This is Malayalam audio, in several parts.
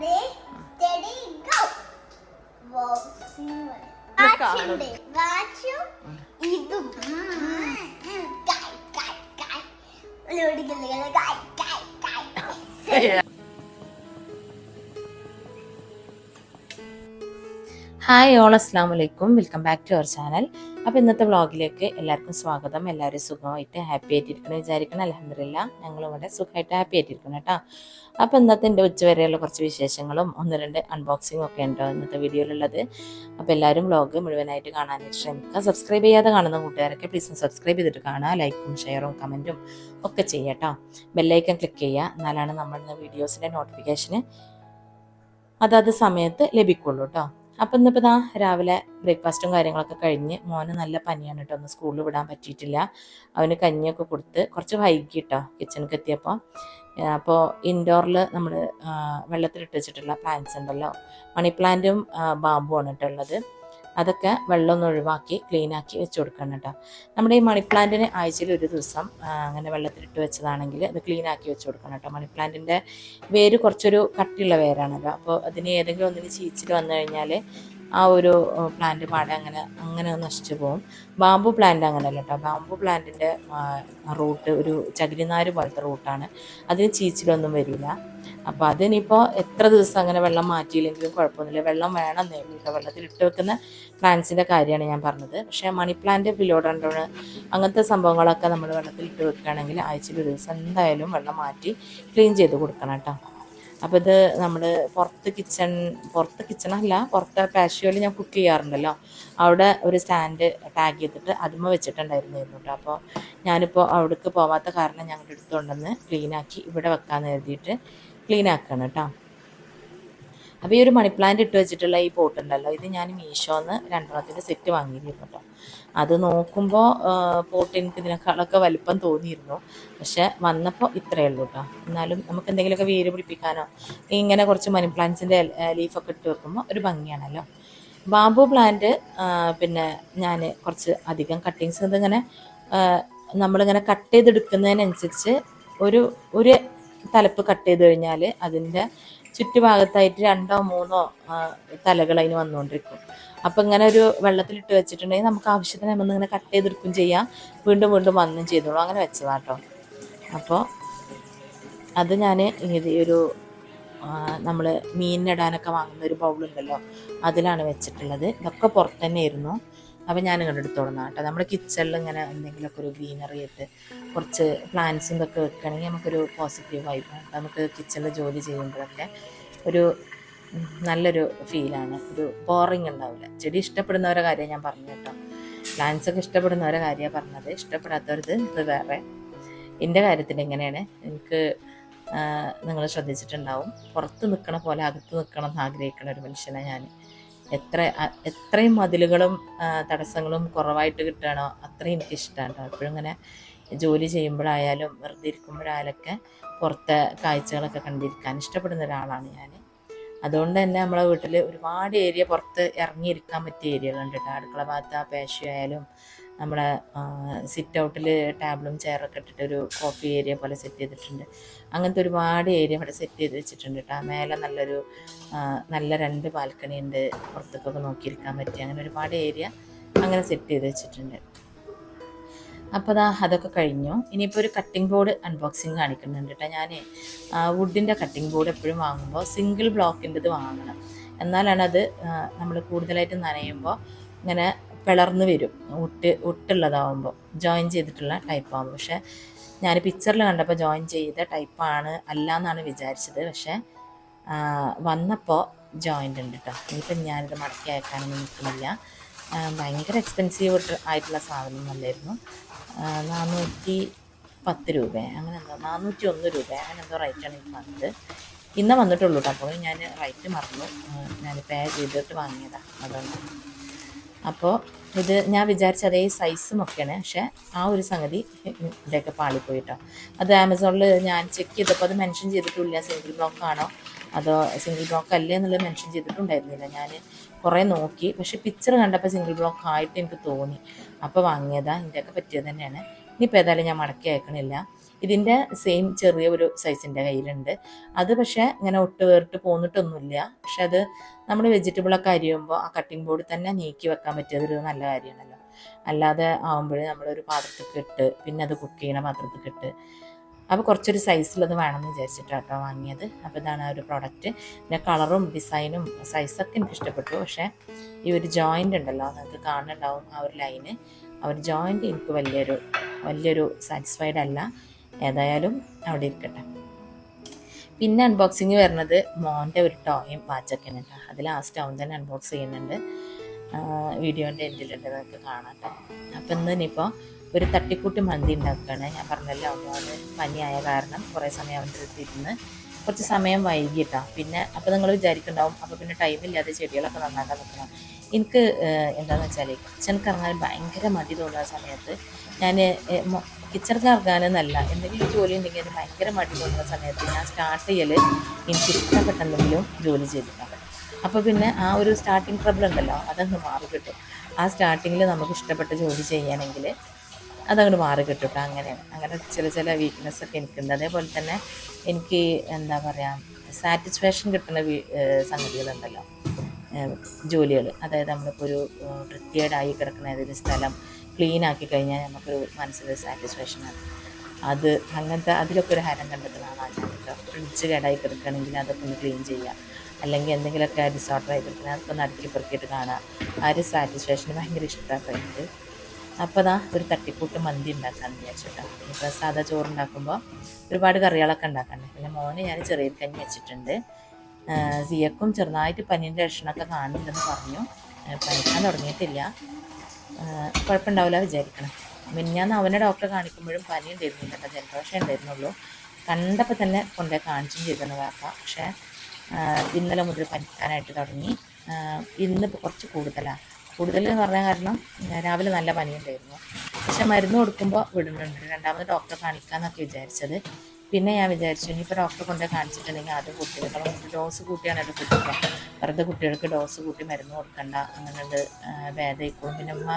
steady, go. Watch me. Watch you. Idu. Guy, guy, guy. Ludi, ludi, ludi, guy, guy, guy. Yeah. Hi all അസ്സാം വലൈക്കും welcome back to our channel അപ്പോൾ ഇന്നത്തെ വ്ളോഗിലേക്ക് എല്ലാവർക്കും സ്വാഗതം. എല്ലാവരും സുഖമായിട്ട് ഹാപ്പി ആയിട്ടിരിക്കണം വിചാരിക്കണം അലഹമില്ല ഞങ്ങൾ ഇവിടെ സുഖമായിട്ട് ഹാപ്പി ആയിട്ടിരിക്കണം കേട്ടോ. അപ്പോൾ ഇന്നത്തെ എന്റെ ഉച്ചവരെയുള്ള കുറച്ച് വിശേഷങ്ങളും ഒന്ന് രണ്ട് അൺബോക്സിങ്ങും ഒക്കെ ഉണ്ടോ ഇന്നത്തെ വീഡിയോയിലുള്ളത്. അപ്പോൾ എല്ലാവരും വ്ളോഗ് മുഴുവനായിട്ട് കാണാനായിട്ട് ശ്രമിക്കുക. സബ്സ്ക്രൈബ് ചെയ്യാതെ കാണുന്ന കൂട്ടുകാരൊക്കെ പ്ലീസ് സബ്സ്ക്രൈബ് ചെയ്തിട്ട് കാണുക. ലൈക്കും ഷെയറും കമന്റും ഒക്കെ ചെയ്യാം ബെല്ലൈക്കൻ ക്ലിക്ക് ചെയ്യുക. എന്നാലാണ് നമ്മളുടെ വീഡിയോസിന്റെ നോട്ടിഫിക്കേഷന് അതാത് സമയത്ത് ലഭിക്കുള്ളൂ കേട്ടോ. അപ്പം ഇന്നിപ്പോൾ ദാ രാവിലെ ബ്രേക്ക്ഫാസ്റ്റും കാര്യങ്ങളൊക്കെ കഴിഞ്ഞ് മോന് നല്ല പനിയാണ് കേട്ടോ ഒന്ന് സ്കൂളിൽ വിടാൻ പറ്റിയിട്ടില്ല. അവന് കഞ്ഞിയൊക്കെ കൊടുത്ത് കുറച്ച് വൈകി കേട്ടോ കിച്ചണിക്ക് എത്തിയപ്പോൾ അപ്പോൾ ഇൻഡോറിൽ നമ്മൾ വെള്ളത്തിലിട്ട് വെച്ചിട്ടുള്ള പ്ലാന്റ്സ് ഉണ്ടല്ലോ. മണി പ്ലാന്റും ബാമ്പുമാണ് കേട്ടോ ഉള്ളത്. അതൊക്കെ വെള്ളമൊന്ന് ഒഴിവാക്കി ക്ലീൻ ആക്കി വെച്ച് കൊടുക്കണം കേട്ടോ. നമ്മുടെ ഈ മണി പ്ലാന്റിന് ആഴ്ചയിൽ ഒരു ദിവസം അങ്ങനെ വെള്ളത്തിലിട്ട് വെച്ചതാണെങ്കിൽ അത് ക്ലീൻ ആക്കി വെച്ച് കൊടുക്കണം കേട്ടോ. മണി പ്ലാന്റിന്റെ വേര് കുറച്ചൊരു കട്ടിയുള്ള വേരാണല്ലോ. അപ്പോൾ അതിന് ഏതെങ്കിലും ഒന്നിന് ചീച്ചിൽ വന്നു കഴിഞ്ഞാൽ ആ ഒരു പ്ലാന്റ് പാടെ അങ്ങനെ അങ്ങനെ നശിച്ചു പോകും. ബാമ്പു പ്ലാന്റ് അങ്ങനെയല്ല കേട്ടോ. ബാമ്പു പ്ലാന്റിന്റെ റൂട്ട് ഒരു ചകിരിനാര് പോലത്തെ റൂട്ടാണ് അതിന് ചീച്ചിലൊന്നും വരില്ല. അപ്പോൾ അതിനിപ്പോ എത്ര ദിവസം അങ്ങനെ വെള്ളം മാറ്റിയില്ലെങ്കിലും കുഴപ്പമൊന്നുമില്ല. വെള്ളം വേണം വെള്ളത്തിൽ ഇട്ട് വെക്കുന്ന പ്ലാന്റ്സിന്റെ കാര്യമാണ് ഞാൻ പറഞ്ഞത്. പക്ഷേ മണി പ്ലാന്റ് ഫിലോഡൻഡ്രോണ് അങ്ങനത്തെ സംഭവങ്ങളൊക്കെ നമ്മൾ വെള്ളത്തിൽ ഇട്ട് വെക്കുകയാണെങ്കിൽ ആഴ്ചയിൽ ഒരു ദിവസം എന്തായാലും വെള്ളം മാറ്റി ക്ലീൻ ചെയ്ത് കൊടുക്കണം കേട്ടോ. അപ്പോൾ ഇത് നമ്മൾ പുറത്ത് കിച്ചൺ പുറത്ത് കിച്ചണല്ല പുറത്തെ പാഷ്യോയിൽ ഞാൻ കുക്ക് ചെയ്യാറുണ്ടല്ലോ. അവിടെ ഒരു സ്റ്റാൻഡ് ടാഗ് ചെയ്തിട്ട് അതിമ വെച്ചിട്ടുണ്ടായിരുന്നു കേട്ടോ. അപ്പോൾ ഞാനിപ്പോൾ അവിടേക്ക് പോവാത്ത കാരണം ഞങ്ങളുടെ അടുത്തുണ്ടെന്ന് ക്ലീനാക്കി ഇവിടെ വെക്കാമെന്ന് കരുതിയിട്ട് ക്ലീൻ ആക്കണം കേട്ടോ അപ്പോൾ ഈ ഒരു മണി പ്ലാന്റ് ഇട്ട് വെച്ചിട്ടുള്ള ഈ പോട്ട് ഉണ്ടല്ലോ ഇത് ഞാൻ മീഷോന്ന് രണ്ടെണ്ണത്തിന്റെ സെറ്റ് വാങ്ങിയിരുന്നു കേട്ടോ അത് നോക്കുമ്പോൾ പോട്ട് എനിക്ക് ഇതിനേക്കാളൊക്കെ വലിപ്പം തോന്നിയിരുന്നു. പക്ഷെ വന്നപ്പോൾ ഇത്രയേ ഉള്ളൂ കേട്ടോ എന്നാലും നമുക്ക് എന്തെങ്കിലുമൊക്കെ വേര് പിടിപ്പിക്കാനോ ഇങ്ങനെ കുറച്ച് മണി പ്ലാന്റ്സിന്റെ ലീഫൊക്കെ ഇട്ട് വെക്കുമ്പോൾ ഒരു ഭംഗിയാണല്ലോ. ബാംബു പ്ലാന്റ് പിന്നെ ഞാൻ കുറച്ച് അധികം കട്ടിങ്സ് ഇതിങ്ങനെ നമ്മളിങ്ങനെ കട്ട് ചെയ്തെടുക്കുന്നതിനനുസരിച്ച് ഒരു ഒരു തലപ്പ് കട്ട് ചെയ്ത് കഴിഞ്ഞാൽ അതിന്റെ ചുറ്റുഭാഗത്തായിട്ട് രണ്ടോ മൂന്നോ തലകൾ അതിന് വന്നുകൊണ്ടിരിക്കും. അപ്പം ഇങ്ങനെ ഒരു വെള്ളത്തിലിട്ട് വെച്ചിട്ടുണ്ടെങ്കിൽ നമുക്ക് ആവശ്യത്തിന് നമ്മൾ ഇങ്ങനെ കട്ട് ചെയ്തെടുക്കും ചെയ്യാം. വീണ്ടും വീണ്ടും വന്നും ചെയ്തോളൂ. അങ്ങനെ വെച്ചതാട്ടോ അപ്പോൾ അത് ഞാൻ ഈ ഒരു നമ്മൾ മീനിനിടാനൊക്കെ വാങ്ങുന്ന ഒരു ബൗളുണ്ടല്ലോ അതിലാണ് വെച്ചിട്ടുള്ളത്. ഇതൊക്കെ തന്നെ തന്നെയായിരുന്നു. അപ്പോൾ ഞാൻ ഇങ്ങോട്ട് എടുത്തോളുന്ന കേട്ടോ. നമ്മുടെ കിച്ചണിൽ ഇങ്ങനെ എന്തെങ്കിലുമൊക്കെ ഒരു ഗ്രീനറി ആയിട്ട് കുറച്ച് പ്ലാന്റ്സും ഇതൊക്കെ വെക്കുകയാണെങ്കിൽ നമുക്കൊരു പോസിറ്റീവ് വൈബ് നമുക്ക് കിച്ചണിൽ ജോലി ചെയ്യുമ്പോഴൊക്കെ ഒരു നല്ലൊരു ഫീലാണ് ഒരു ബോറിങ് ഉണ്ടാവില്ല. ചെടി ഇഷ്ടപ്പെടുന്നവരെ കാര്യം ഞാൻ പറഞ്ഞു കേട്ടോ. പ്ലാന്റ്സ് ഒക്കെ ഇഷ്ടപ്പെടുന്നവരുടെ കാര്യമാണ് പറഞ്ഞത്. ഇഷ്ടപ്പെടാത്തവരത് ഇത് വേറെ. എന്റെ കാര്യത്തിൽ എങ്ങനെയാണ്? എനിക്ക് നിങ്ങൾ ശ്രദ്ധിച്ചിട്ടുണ്ടാവും. പുറത്ത് നിൽക്കണ പോലെ അകത്ത് നിൽക്കണം എന്ന് ആഗ്രഹിക്കുന്ന ഒരു മനുഷ്യനാണ് ഞാൻ എത്ര എത്രയും മതിലുകളും തടസ്സങ്ങളും കുറവായിട്ട് കിട്ടുകയാണോ അത്രയും എനിക്ക് ഇഷ്ടമാണ് കേട്ടോ. എപ്പോഴും ഇങ്ങനെ ജോലി ചെയ്യുമ്പോഴായാലും വെറുതെ ഇരിക്കുമ്പോഴായാലൊക്കെ പുറത്തെ കാഴ്ചകളൊക്കെ കണ്ടിരിക്കാൻ ഇഷ്ടപ്പെടുന്ന ഒരാളാണ് ഞാൻ. അതുകൊണ്ട് തന്നെ നമ്മളെ വീട്ടിൽ ഒരുപാട് ഏരിയ പുറത്ത് ഇറങ്ങിയിരിക്കാൻ പറ്റിയ ഏരിയകളുണ്ട് കേട്ടോ. അടുക്കള ഭാഗത്ത് ആ പേശു ആയാലും നമ്മുടെ സിറ്റ് ഔട്ടിൽ ടേബിളും ചെയറൊക്കെ ഇട്ടിട്ട് ഒരു കോഫി ഏരിയ പോലെ സെറ്റ് ചെയ്തിട്ടുണ്ട്. അങ്ങനത്തെ ഒരുപാട് ഏരിയ ഇവിടെ സെറ്റ് ചെയ്ത് വെച്ചിട്ടുണ്ട് കേട്ടോ. മേലെ നല്ലൊരു നല്ല രണ്ട് ബാൽക്കണി ഉണ്ട്. പുറത്തേക്കൊക്കെ നോക്കിയിരിക്കാൻ പറ്റി അങ്ങനെ ഒരുപാട് ഏരിയ അങ്ങനെ സെറ്റ് ചെയ്ത് വെച്ചിട്ടുണ്ട്. അപ്പോൾ അതാ അതൊക്കെ കഴിഞ്ഞു. ഇനിയിപ്പോൾ ഒരു കട്ടിംഗ് ബോർഡ് അൺബോക്സിങ് കാണിക്കുന്നുണ്ട് കേട്ടോ ഞാൻ വുഡിന്റെ കട്ടിംഗ് ബോർഡ് എപ്പോഴും വാങ്ങുമ്പോൾ സിംഗിൾ ബ്ലോക്കിന്റെത് വാങ്ങണം. എന്നാലാണ് അത് നമ്മൾ കൂടുതലായിട്ട് നനയുമ്പോൾ ഇങ്ങനെ പിളർന്ന് വരും. ഒട്ട് ഒട്ടുള്ളതാവുമ്പോൾ ജോയിൻ ചെയ്തിട്ടുള്ള ടൈപ്പ് ആകുമ്പോൾ പക്ഷേ ഞാൻ പിക്ചറിൽ കണ്ടപ്പോൾ ജോയിൻ ചെയ്ത ടൈപ്പാണ് അല്ല എന്നാണ് വിചാരിച്ചത്. പക്ഷേ വന്നപ്പോൾ ജോയിന്റ് ഉണ്ട് കേട്ടോ ഇനിയിപ്പം ഞാനിത് മടക്കി അയക്കാനൊന്നും നിൽക്കുന്നില്ല ഭയങ്കര എക്സ്പെൻസീവ് ആയിട്ടുള്ള സാധനം നല്ലായിരുന്നു. നാനൂറ്റി പത്ത് രൂപ അങ്ങനെ എന്തോ നാനൂറ്റി ഒന്ന് രൂപ അങ്ങനെ എന്തോ റേറ്റാണ് എനിക്ക് വന്നത്. ഇന്ന് വന്നിട്ടുള്ളൂ കേട്ടോ അപ്പോൾ ഞാൻ റൈറ്റ് മറന്നു. ഞാൻ പേ ചെയ്തിട്ട് വാങ്ങിയതാണ് അതുകൊണ്ട് അപ്പോൾ ഇത് ഞാൻ വിചാരിച്ച അതേ സൈസും ഒക്കെയാണ്. പക്ഷേ ആ ഒരു സംഗതി ഇവിടെയൊക്കെ പാളിപ്പോയിട്ടോ. അത് ആമസോണിൽ ഞാൻ ചെക്ക് ചെയ്തപ്പോൾ അത് മെൻഷൻ ചെയ്തിട്ടില്ല. സിംഗിൾ ബ്ലോക്ക് ആണോ? അതോ സിംഗിൾ ബ്ലോക്ക് അല്ലേ എന്നുള്ളത് മെൻഷൻ ചെയ്തിട്ടുണ്ടായിരുന്നില്ല. ഞാൻ കുറേ നോക്കി. പക്ഷെ പിക്ചർ കണ്ടപ്പോൾ സിംഗിൾ ബ്ലോക്ക് ആയിട്ട് എനിക്ക് തോന്നി. അപ്പോൾ വാങ്ങിയതാ. ഇതിന്റെയൊക്കെ പറ്റിയത് തന്നെയാണ്. ഇനിയിപ്പോൾ ഏതായാലും ഞാൻ മടക്കി അയക്കണില്ല. ഇതിന്റെ സെയിം ചെറിയ ഒരു സൈസിന്റെ കയ്യിലുണ്ട്. അത് പക്ഷേ ഇങ്ങനെ ഒട്ട് വേറിട്ട് പോന്നിട്ടൊന്നുമില്ല. പക്ഷെ അത് നമ്മൾ വെജിറ്റബിളൊക്കെ അരിയുമ്പോൾ ആ കട്ടിംഗ് ബോർഡിൽ തന്നെ നീക്കി വെക്കാൻ പറ്റിയതൊരു നല്ല കാര്യമാണല്ലോ. അല്ലാതെ ആകുമ്പോൾ നമ്മളൊരു പാത്രത്തിൽ ഇട്ട് പിന്നെ അത് കുക്ക് ചെയ്യണ പാത്രത്തിൽ ഇട്ട്. അപ്പോൾ കുറച്ചൊരു സൈസിലത് വേണമെന്ന് വിചാരിച്ചിട്ടാണ് കേട്ടോ വാങ്ങിയത്. അപ്പോൾ ഇതാണ് ആ ഒരു പ്രോഡക്റ്റ് പിന്നെ കളറും ഡിസൈനും സൈസൊക്കെ എനിക്ക് ഇഷ്ടപ്പെട്ടു. പക്ഷേ ഈ ഒരു ജോയിന്റ് ഉണ്ടല്ലോ നിങ്ങൾക്ക് കാണുന്നുണ്ടാവും ആ ഒരു ലൈന് ഒരു ജോയിന്റ് എനിക്ക് വലിയൊരു വലിയൊരു സാറ്റിസ്ഫൈഡ് അല്ല. ഏതായാലും അവിടെ ഇരിക്കട്ടെ. പിന്നെ അൺബോക്സിങ് വരുന്നത് മോന്റെ ഒരു ടോയും വാച്ചൊക്കെ ഉണ്ട് അത് ലാസ്റ്റ് അവൻ തന്നെ അൺബോക്സ് ചെയ്യുന്നുണ്ട്. വീഡിയോന്റെ എൻഡിലുണ്ട്. നിങ്ങൾക്ക് കാണാം കേട്ടോ അപ്പം ഇന്ന് ഇനിയിപ്പോൾ ഒരു തട്ടിക്കൂട്ടി മന്തി ഉണ്ടാക്കുകയാണ്. ഞാൻ പറഞ്ഞല്ലോ മോന് പനിയായ കാരണം കുറേ സമയം അവന്റെ ഇരുന്ന് കുറച്ച് സമയം വൈകിട്ടാ. പിന്നെ അപ്പോൾ നിങ്ങൾ വിചാരിക്കുന്നുണ്ടാവും അപ്പോൾ പിന്നെ ടൈമില്ലാതെ ചെടികളൊക്കെ നന്നാക്കാൻ നിൽക്കണം. എനിക്ക് എന്താണെന്ന് വെച്ചാൽ കിച്ചണിക്ക് ഇറങ്ങാൻ ഭയങ്കര മടി തോന്നുന്ന സമയത്ത് ഞാൻ കിച്ചണിക്ക് ഇറങ്ങാനെന്നല്ല എന്തെങ്കിലും ജോലി ഉണ്ടെങ്കിൽ അത് ഭയങ്കര മടി തോന്നുന്ന സമയത്ത് ഞാൻ സ്റ്റാർട്ട് ചെയ്യൽ എനിക്ക് ഇഷ്ടപ്പെട്ട എന്തെങ്കിലും ജോലി ചെയ്തിട്ടുണ്ട് അപ്പോൾ പിന്നെ ആ ഒരു സ്റ്റാർട്ടിങ് ട്രബിൾ ഉണ്ടല്ലോ അതങ്ങ് മാറി കിട്ടും ആ സ്റ്റാർട്ടിങ്ങിൽ നമുക്ക് ഇഷ്ടപ്പെട്ട ജോലി ചെയ്യണമെങ്കിൽ അതങ്ങോട്ട് മാറി കിട്ടും കേട്ടോ അങ്ങനെയാണ്. അങ്ങനെ ചില ചില വീക്ക്നെസ് ഒക്കെ എനിക്കുണ്ട്. അതേപോലെ തന്നെ എനിക്ക് എന്താ പറയുക സാറ്റിസ്ഫാക്ഷൻ കിട്ടുന്ന സംഗതികളുണ്ടല്ലോ. ജോലികൾ അതായത് നമ്മളിപ്പോൾ ഒരു വൃത്തിയേടായി കിടക്കുന്ന ഏതൊരു സ്ഥലം ക്ലീൻ ആക്കി കഴിഞ്ഞാൽ നമുക്കൊരു മനസ്സിലൊരു സാറ്റിസ്ഫാക്ഷനാണ് അത് അങ്ങനത്തെ അതിലൊക്കെ ഒരു ഹരം കണ്ടെത്തുന്ന ആളാണ് ഞാൻ കേട്ടോ. ഫ്രിഡ്ജ് കേടായി കിടക്കുകയാണെങ്കിൽ അതൊക്കെ ഒന്ന് ക്ലീൻ ചെയ്യുക. അല്ലെങ്കിൽ എന്തെങ്കിലുമൊക്കെ ഡിസോർഡർ ആയി കിടക്കുന്നത് അതൊക്കെ ഒന്ന് അടുക്കി പെറുക്കിയിട്ട് കാണുക. ആ ഒരു സാറ്റിസ്ഫാക്ഷൻ ഭയങ്കര ഇഷ്ടമാണ് അപ്പോൾ ദാ ഒരു തട്ടിക്കൂട്ട് മന്തി ഉണ്ടാക്കാമെന്ന് വിചാരിച്ചിട്ടോ. ഇപ്പോൾ സാധാ ചോറുണ്ടാക്കുമ്പോൾ ഒരുപാട് കറികളൊക്കെ ഉണ്ടാക്കണ്ടേ. പിന്നെ മോന് ഞാൻ ചെറിയ കഞ്ഞി വെച്ചിട്ടുണ്ട്. സിയക്കും ചെറുതായിട്ട് പനീന്റെ ലക്ഷണമൊക്കെ കാണുന്നുണ്ടെന്ന് പറഞ്ഞു. പനിക്കാൻ തുടങ്ങിയിട്ടില്ല. കുഴപ്പമുണ്ടാവില്ല വിചാരിക്കണം. മിനിഞ്ഞാന്ന് അവനെ ഡോക്ടറെ കാണിക്കുമ്പോഴും പനി ഉണ്ടായിരുന്നില്ല കേട്ടോ. ജലദോഷം ഉണ്ടായിരുന്നുള്ളൂ. കണ്ടപ്പോൾ തന്നെ കൊണ്ടുപോയി കാണിച്ചും ചെയ്തെന്ന് കാക്ക പക്ഷേ ഇന്നലെ മുതൽ പനിക്കാനായിട്ട് തുടങ്ങി. ഇന്നിപ്പോൾ കുറച്ച് കൂടുതലാണ് കൂടുതൽ എന്ന് പറഞ്ഞ കാരണം രാവിലെ നല്ല പനിയുണ്ടായിരുന്നു. പക്ഷെ മരുന്ന് കൊടുക്കുമ്പോൾ വിടുന്നുണ്ട് രണ്ടാമത് ഡോക്ടറെ കാണിക്കാമെന്നൊക്കെ വിചാരിച്ചത്. പിന്നെ ഞാൻ വിചാരിച്ചു ഇനിയിപ്പോൾ ഡോക്ടറെ കൊണ്ട് കാണിച്ചിട്ടുണ്ടെങ്കിൽ ആദ്യം കുട്ടികൾക്ക് ഡോസ് കൂട്ടിയാണ് അത് കുട്ടിക്കുക വെറുതെ കുട്ടികൾക്ക് ഡോസ് കൂട്ടി മരുന്ന് കൊടുക്കണ്ട അങ്ങനെ ഭേദമായിക്കോളും. പിന്നെ ഉമ്മ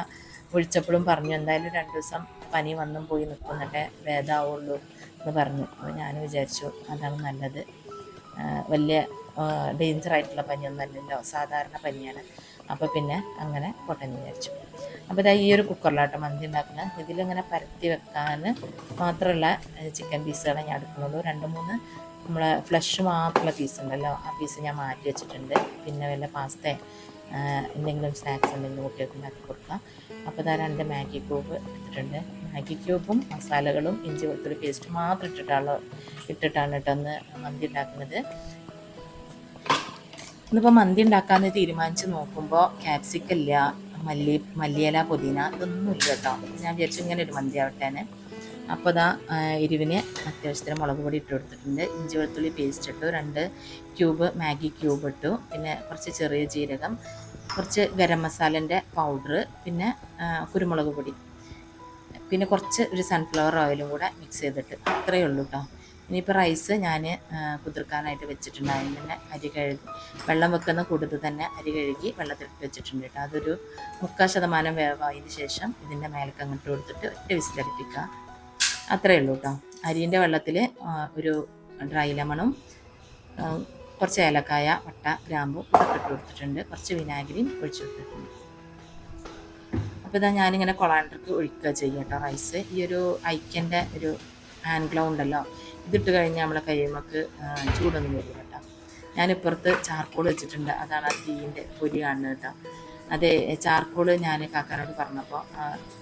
വിളിച്ചപ്പോഴും പറഞ്ഞു എന്തായാലും രണ്ട് ദിവസം പനി വന്നും പോയി നിൽക്കും എന്നിട്ടേ ഭേദമാവുള്ളൂ എന്ന് പറഞ്ഞു. അപ്പോൾ ഞാൻ വിചാരിച്ചു അതാണ് നല്ലത്. വലിയ ഡേഞ്ചർ ആയിട്ടുള്ള പനിയൊന്നുമല്ലല്ലോ സാധാരണ പനിയാണ്. അപ്പോൾ പിന്നെ അങ്ങനെ പൊട്ടെന്ന് വിചാരിച്ചു. അപ്പോൾ ഇതാ ഈ ഒരു കുക്കറിലാട്ടോ മന്തി ഉണ്ടാക്കുന്നത്. ഇതിലിങ്ങനെ പരത്തി വെക്കാൻ മാത്രമുള്ള ചിക്കൻ പീസുകളാണ് ഞാൻ എടുക്കുന്നുള്ളൂ. രണ്ട് മൂന്ന് നമ്മളെ ഫ്ലഷ് മാത്രമുള്ള പീസ് ഉണ്ടല്ലോ ആ പീസ് ഞാൻ മാറ്റി വെച്ചിട്ടുണ്ട്. പിന്നെ വല്ല പാസ്ത എന്തെങ്കിലും സ്നാക്സ് എന്തെങ്കിലും കുട്ടികൾക്ക് ഉണ്ടാക്കി കൊടുക്കാം. അപ്പോൾ ഇതാ രണ്ട് മാഗി ക്യൂബ് എടുത്തിട്ടുണ്ട്. മാഗി ക്യൂബും മസാലകളും ഇഞ്ചി വെളുത്തുള്ളി പേസ്റ്റ് മാത്രം ഇട്ടിട്ടാണ് ഇട്ടിട്ടാണ് കേട്ടോ മന്തി ഉണ്ടാക്കുന്നത്. ഇന്നിപ്പോൾ മന്തി ഉണ്ടാക്കാമെന്ന് തീരുമാനിച്ച് നോക്കുമ്പോൾ ക്യാപ്സിക്കം ഇല്ല മല്ലി മല്ലിയില പുതിന ഇതൊന്നും ഇല്ല കേട്ടോ. ഞാൻ വിചാരിച്ചു ഇങ്ങനെ ഒരു മന്തി ആവട്ടേനെ. അപ്പോൾ ഇതാ എരിവിന് അത്യാവശ്യത്തിന് മുളക് പൊടി ഇട്ട് കൊടുത്തിട്ടുണ്ട്. ഇഞ്ചി വെളുത്തുള്ളി പേസ്റ്റ് ഇട്ടു രണ്ട് ക്യൂബ് മാഗി ക്യൂബ് ഇട്ടു. പിന്നെ കുറച്ച് ചെറിയ ജീരകം കുറച്ച് ഗരം മസാലന്റെ പൗഡർ പിന്നെ കുരുമുളക് പൊടി. പിന്നെ കുറച്ച് ഒരു സൺഫ്ലവർ ഓയിലും കൂടെ മിക്സ് ചെയ്തിട്ട്. അത്രയേ ഉള്ളൂ കേട്ടോ. ഇനിയിപ്പോൾ റൈസ് ഞാൻ കുതിർക്കാനായിട്ട് വെച്ചിട്ടുണ്ട് അതിന് തന്നെ അരി കഴുകി വെള്ളം വെക്കുന്ന കൂടുതൽ തന്നെ അരി കഴുകി വെള്ളത്തിൽ വെച്ചിട്ടുണ്ട് കേട്ടോ. അതൊരു മുക്കാൽ ശതമാനം വേവായതിന് ശേഷം ഇതിന്റെ മേലൊക്കെ അങ്ങോട്ട് കൊടുത്തിട്ട് ഒറ്റ വിസിലടിപ്പിക്കുക അത്രയേ ഉള്ളൂ കേട്ടോ. അരിന്റെ വെള്ളത്തിൽ ഒരു ഡ്രൈ ലെമണും കുറച്ച് ഏലക്കായ വട്ട ഗ്രാമ്പു ഇതൊക്കെ ഇട്ട് കൊടുത്തിട്ടുണ്ട്. കുറച്ച് വിനാഗിരിയും ഒഴിച്ചു കൊടുത്തിട്ടുണ്ട്. അപ്പോൾ ഇതാ ഞാനിങ്ങനെ കൊളാണ്ടർക്ക് ഒഴിക്കുക ചെയ്യുക കേട്ടോ റൈസ് ഈ ഒരു ഐക്കന്റെ ഒരു ഹാൻഡ് ഗ്ലൗ ഉണ്ടല്ലോ ഇതിട്ട് കഴിഞ്ഞാൽ നമ്മളെ കൈമക്ക് ചൂടൊന്നും വരും കേട്ടോ. ഞാനിപ്പുറത്ത് ചാർക്കോൾ വെച്ചിട്ടുണ്ട്. അതാണ് ആ തീയിന്റെ പൊരി കാണുന്നത് കേട്ടോ. അതെ ചാർക്കോൾ ഞാൻ കാക്കാനോട് പറഞ്ഞപ്പോൾ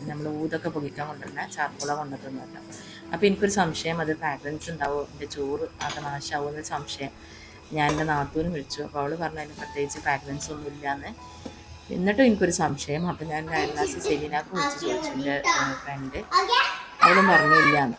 നമ്മൾ ഊതൊക്കെ പൊകിക്കാൻ കൊണ്ടുവരുന്ന ചാർക്കോളാണ് കൊണ്ടുവരുന്നത് കേട്ടോ. അപ്പോൾ എനിക്കൊരു സംശയം അത് ഫ്രാഗ്രൻസ് ഉണ്ടാവും? എന്റെ ചോറ് അത് നാശാവും എന്നൊരു സംശയം. ഞാൻ എന്റെ നാത്തൂനും വിളിച്ചു. അപ്പോൾ അവൾ പറഞ്ഞു അതിന് പ്രത്യേകിച്ച് ഫ്രാഗ്രൻസ് ഒന്നും ഇല്ലയെന്ന് എന്നിട്ടും എനിക്കൊരു സംശയം. അപ്പോൾ ഞാൻ അയൽവാസി സെലീനാക്ക് വിളിച്ച് ചോദിച്ചു എന്റെ ഫ്രണ്ട് അവളും പറഞ്ഞില്ല ഇതോ?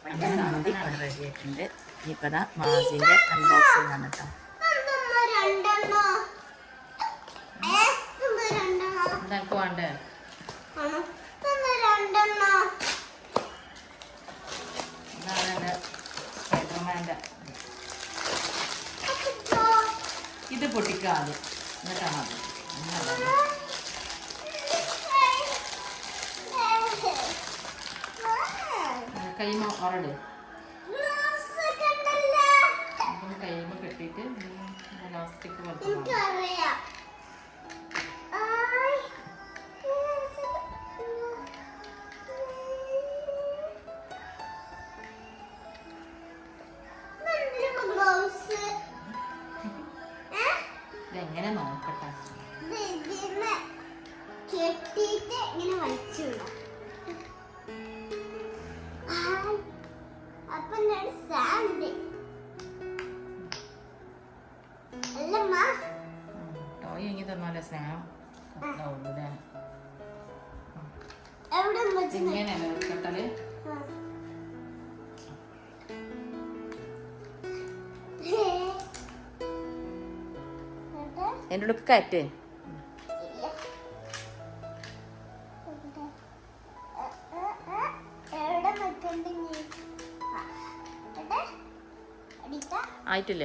പൊട്ടിക്കാതെ. എന്നിട്ടാണ് അത് കൈമ ഉറട് കൈമ കെട്ടിയിട്ട് ലാസ്റ്റിക്ക് വർത്തമാനം ഇങ്ങനെയല്ലേ കട്ടൽ എന്റെ ഉള്ളിൽ അടിക്ക. ആയിട്ടില്ല.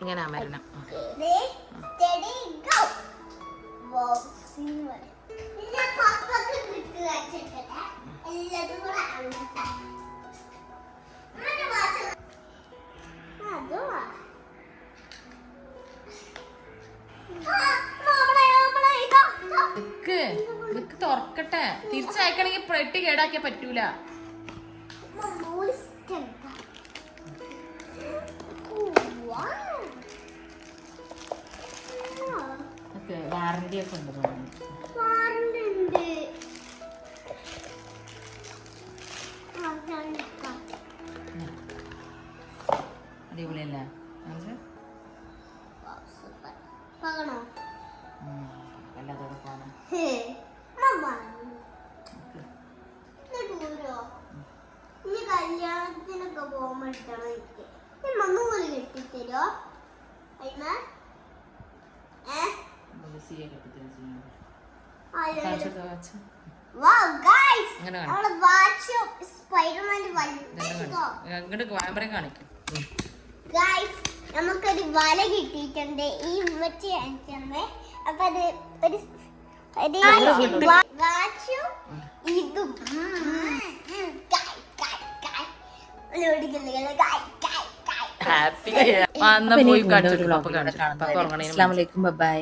ഇങ്ങനെ അമരണം തുറക്കട്ടെ. തിരിച്ചയക്കണെങ്കിൽ പെട്ടി കേടാക്കിയാ പറ്റൂല. വാറന്റി ഒക്കെ ഉണ്ട് തോന്നുന്നു എന്നിട്ട് ഊരോ? ഇനി കല്യാണത്തിനൊക്കെ പോകുമ്പോ എടുക്കണം എനിക്ക്. നൂൽ കെട്ടിത്തരോ അയിമ? ഏ? വാ ഇങ്ങോട്ട് ക്യാമറ കാണിക്കും. ഗൈസ് നമുക്കൊരു വല കിട്ടിയിട്ടുണ്ട്. ഈ ഉമ്മച്ചി കാണിച്ചമ്മേ അപ്പൊ അത് ഒരു ഇതും. അസ്സാം വലൈക്കും ബൈ